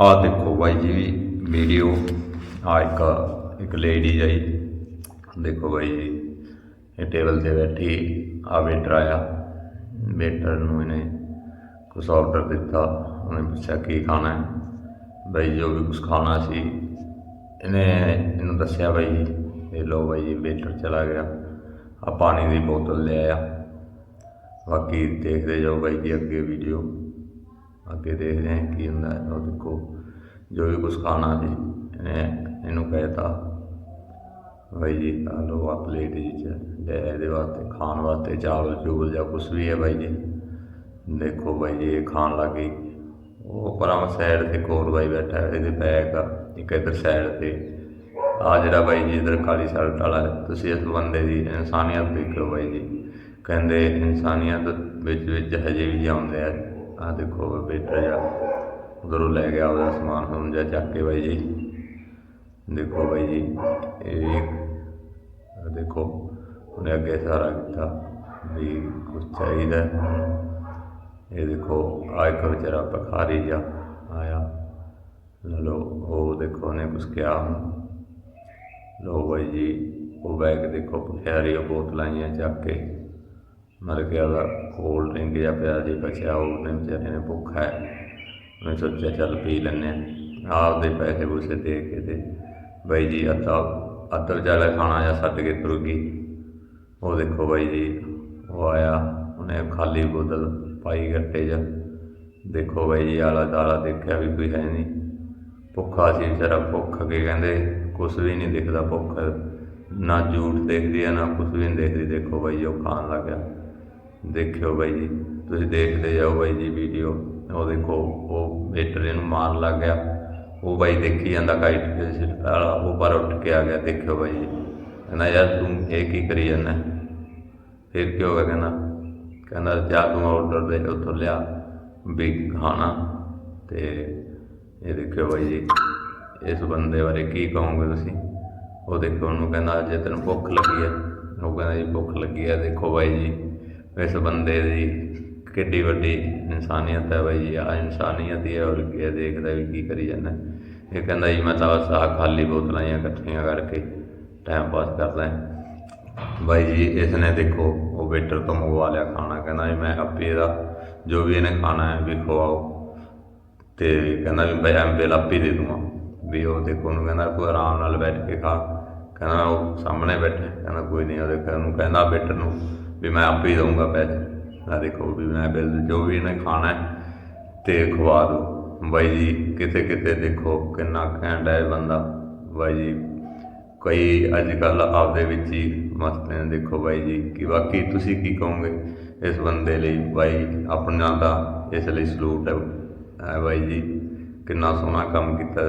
ਆਹ ਦੇਖੋ ਬਾਈ ਜੀ ਵੀਡੀਓ ਆ ਇੱਕ ਇੱਕ ਲੇਡੀ ਆਈ ਦੇਖੋ ਬਾਈ ਜੀ, ਇਹ ਟੇਬਲ ਤੇ ਬੈਠੀ ਆ ਵੇਟਰ ਆਇਆ। ਵੇਟਰ ਨੂੰ ਇਹਨੇ ਕੁਛ ਆਰਡਰ ਦਿੱਤਾ। ਉਹਨੇ ਪੁੱਛਿਆ, ਕੀ ਖਾਣਾ ਹੈ? ਬਾਈ ਜੋ ਵੀ ਕੁਛ ਖਾਣਾ ਸੀ। ਇਹਨੇ ਇਹਨੂੰ ਦੱਸਿਆ ਬਾਈ ਜੀ, ਇਹ ਲੋ ਬਾਈ ਜੀ ਵੇਟਰ ਚਲਾ ਗਿਆ। ਆ ਪਾਣੀ ਦੀ ਬੋਤਲ ਲੈ ਆਇਆ ਬਾਕੀ ਦੇਖਦੇ ਜਾਓ ਬਾਈ ਜੀ ਅੱਗੇ ਵੀਡੀਓ ਅੱਗੇ ਦੇਖਦੇ ਹਾਂ ਕੀ ਹੁੰਦਾ ਹੈ। ਉਹ ਦੇਖੋ, ਜੋ ਵੀ ਕੁਛ ਖਾਣਾ ਸੀ, ਇਹਨੇ ਇਹਨੂੰ ਕਹਿਤਾ ਬਾਈ ਜੀ, ਆ ਲੋ ਆ ਪਲੇਟ ਜੀ ਚ, ਲੈ ਇਹਦੇ ਵਾਸਤੇ, ਖਾਣ ਵਾਸਤੇ ਚਾਵਲ ਚੂਵਲ ਜਾਂ ਕੁਛ ਵੀ ਹੈ ਬਾਈ ਜੀ। ਦੇਖੋ ਬਾਈ ਜੀ, ਇਹ ਖਾਣ ਲੱਗੀ ਉਹ ਪਰਾਂ ਸਾਈਡ ਤੇ ਕੋਰ ਬਾਈ ਬੈਠਾ ਇਹਦੇ ਬੈਗ ਆ, ਇੱਕ ਇਧਰ ਸਾਈਡ ਤੇ। ਆ ਜਿਹੜਾ ਬਾਈ ਜੀ ਇਧਰ ਕਾਲੀ ਸ਼ਰਟ ਵਾਲਾ ਤੁਸੀਂ ਇਸ ਬੰਦੇ ਦੀ ਇਨਸਾਨੀਅਤ ਦੇਖੋ ਬਾਈ ਜੀ। ਕਹਿੰਦੇ ਇਨਸਾਨੀਅਤ ਵਿੱਚ ਵਿੱਚ ਹਜੇ ਵੀ ਜਾਂਦੇ ਆ ਆ ਦੇਖੋ ਬੇਟਾ ਜਾ। ਉਧਰੋਂ ਲੈ ਗਿਆ ਉਹਦਾ ਸਮਾਨ ਹੁਣ ਜਾ ਚੱਕ ਕੇ ਬਾਈ ਜੀ। ਦੇਖੋ ਬਾਈ ਜੀ, ਇਹ ਦੇਖੋ, ਉਹਨੇ ਅੱਗੇ ਸਾਰਾ ਕੀਤਾ ਵੀ ਕੁਛ ਚਾਹੀਦਾ। ਇਹ ਦੇਖੋ ਆ ਇੱਕ ਵਿਚਾਰਾ ਭਿਖਾਰੀ ਜਾ ਆਇਆ। ਲੈ ਲਓ, ਉਹ ਦੇਖੋ ਉਹਨੇ ਕੁਛ ਕਿਹਾ। ਲੋ ਬਾਈ ਜੀ, ਉਹ ਬੈਗ ਦੇਖੋ ਭਿਖਾਰੀ ਉਹ ਬੋਤਲਾਂ ਆਈਆਂ ਚੱਕ ਕੇ। ਮਰ ਗਿਆ ਦਾ ਕੋਲਡ ਡਰਿੰਕ ਜਾਂ ਪਿਆ ਜੀ ਬਚਿਆ ਉਹਨੇ ਵਿਚਾਰੇ ਨੇ ਭੁੱਖਾ ਹੈ। ਉਹਨੇ ਸੋਚਿਆ ਚੱਲ ਪੀ ਲੈਂਦੇ ਹਾਂ। ਆਪਦੇ ਪੈਸੇ ਪੂਸੇ ਦੇ ਕੇ ਤੇ ਬਾਈ ਜੀ ਅੱਧਾ ਅੱਧਾ ਵਿਚਾਰਾ ਖਾਣਾ ਜਾਂ ਛੱਡ ਕੇ ਤੁਰ ਗਈ ਉਹ ਦੇਖੋ ਬਾਈ ਜੀ, ਉਹ ਆਇਆ, ਉਹਨੇ ਖਾਲੀ ਬੋਤਲ ਪਾਈ ਗੱਟੇ 'ਚ। ਦੇਖੋ ਬਾਈ ਜੀ ਆਲਾ ਦਾਲਾ ਦੇਖਿਆ ਵੀ ਕੋਈ ਹੈ ਨਹੀਂ। ਭੁੱਖਾ ਸੀ ਵਿਚਾਰਾ, ਭੁੱਖ ਕੇ ਕਹਿੰਦੇ ਕੁਛ ਵੀ ਨਹੀਂ ਦਿਖਦਾ ਭੁੱਖ। ਨਾ ਝੂਠ ਦੇਖਦੀ ਆ, ਨਾ ਕੁਛ ਵੀ ਨਹੀਂ ਦੇਖਦੀ। ਦੇਖੋ ਬਾਈ ਜੀ ਉਹ ਖਾਣ ਲੱਗ ਗਿਆ। ਦੇਖਿਓ ਬਾਈ ਜੀ, ਤੁਸੀਂ ਦੇਖਦੇ ਜਾਓ ਬਾਈ ਜੀ ਵੀਡੀਓ ਉਹ ਦੇਖੋ, ਉਹ ਵੇਟਰ ਇਹਨੂੰ ਮਾਰਨ ਲੱਗ ਗਿਆ। ਉਹ ਬਾਈ ਦੇਖੀ ਜਾਂਦਾ ਕਾਈਟ ਕੇ ਸਿਰ ਵਾਲਾ ਉਹ ਪਰ ਉੱਠ ਕੇ ਆ ਗਿਆ, ਦੇਖਿਓ ਬਾਈ ਜੀ। ਕਹਿੰਦਾ, ਯਾਰ ਤੂੰ ਇਹ ਕੀ ਕਰੀ ਜਾਂਦਾ ਫਿਰ ਕੀ ਹੋ ਗਿਆ ਕਹਿੰਦਾ? ਕਹਿੰਦਾ, ਜਾ ਤੂੰ ਆਰਡਰ ਦੇ, ਉੱਥੋਂ ਲਿਆ ਵੀ ਖਾਣਾ ਤੇ ਇਹ ਦੇਖਿਓ ਬਾਈ ਜੀ, ਇਸ ਬੰਦੇ ਬਾਰੇ ਕੀ ਕਹੋਗੇ ਤੁਸੀਂ? ਉਹ ਦੇਖੋ ਉਹਨੂੰ ਕਹਿੰਦਾ ਜੇ ਤੈਨੂੰ ਭੁੱਖ ਲੱਗੀ ਹੈ। ਉਹ ਕਹਿੰਦਾ, ਜੀ ਭੁੱਖ ਲੱਗੀ ਹੈ, ਦੇਖੋ ਬਾਈ ਜੀ ਇਸ ਬੰਦੇ ਦੀ ਕਿੱਡੀ ਵੱਡੀ ਇਨਸਾਨੀਅਤ ਹੈ ਬਾਈ ਜੀ ਆ ਇਨਸਾਨੀਅਤ ਹੀ ਹੈ ਔਰ ਕੀ ਹੈ, ਦੇਖਦਾ ਵੀ ਕੀ ਕਰੀ ਜਾਂਦਾ। ਇਹ ਕਹਿੰਦਾ ਜੀ ਮੈਂ ਤਾਂ ਬਸ ਆਹ ਖਾਲੀ ਬੋਤਲਾਂ ਜਿਹੀਆਂ ਇਕੱਠੀਆਂ ਕਰਕੇ ਟਾਈਮ ਪਾਸ ਕਰਦਾ ਹਾਂ। ਬਾਈ ਜੀ ਇਸ ਨੇ ਦੇਖੋ ਉਹ ਵੇਟਰ ਤੋਂ ਮੰਗਵਾ ਲਿਆ ਖਾਣਾ। ਕਹਿੰਦਾ ਜੀ ਮੈਂ ਆਪੇ ਇਹਦਾ ਜੋ ਵੀ ਇਹਨੇ ਖਾਣਾ ਹੈ ਵੀ ਖਵਾਓ। ਤੇ ਕਹਿੰਦਾ ਵੀ ਬਈ ਐਮ ਬਿੱਲ ਆਪੇ ਦੇ ਦੂੰਗਾ। ਵੀ ਉਹ ਦੇਖੋ ਉਹਨੂੰ ਕਹਿੰਦਾ ਕੋਈ ਆਰਾਮ ਨਾਲ ਬੈਠ ਕੇ ਖਾ। ਕਹਿੰਦਾ ਉਹ ਸਾਹਮਣੇ ਬੈਠਾ। ਕਹਿੰਦਾ ਕੋਈ ਨਹੀਂ ਉਹਦੇ ਘਰ ਨੂੰ ਕਹਿੰਦਾ ਵੇਟਰ ਨੂੰ ਵੀ ਮੈਂ ਆਪੇ ਹੀ ਦਊਂਗਾ ਪੈਸੇ। ਆ ਦੇਖੋ ਵੀ ਮੈਂ ਬਿੱਲ ਜੋ ਵੀ ਇਹਨੇ ਖਾਣਾ ਹੈ, ਤੇ ਖਵਾ ਦੋ ਬਾਈ ਜੀ, ਕਿਤੇ ਕਿਤੇ ਦੇਖੋ ਕਿੰਨਾ ਘੈਂਟ ਹੈ ਬੰਦਾ। ਬਾਈ ਜੀ, ਕਈ ਅੱਜ ਕੱਲ ਆਪਦੇ ਵਿੱਚ ਹੀ ਮਸਤ ਨੇ। ਦੇਖੋ ਬਾਈ ਜੀ, ਕਿ ਬਾਕੀ ਤੁਸੀਂ ਕੀ ਕਹੋਗੇ ਇਸ ਬੰਦੇ ਲਈ? ਬਾਈ, ਆਪਣਾ ਦਾ ਇਸ ਲਈ ਸਲੂਟ ਹੈ। ਬਾਈ ਜੀ, ਕਿੰਨਾ ਸੋਹਣਾ ਕੰਮ ਕੀਤਾ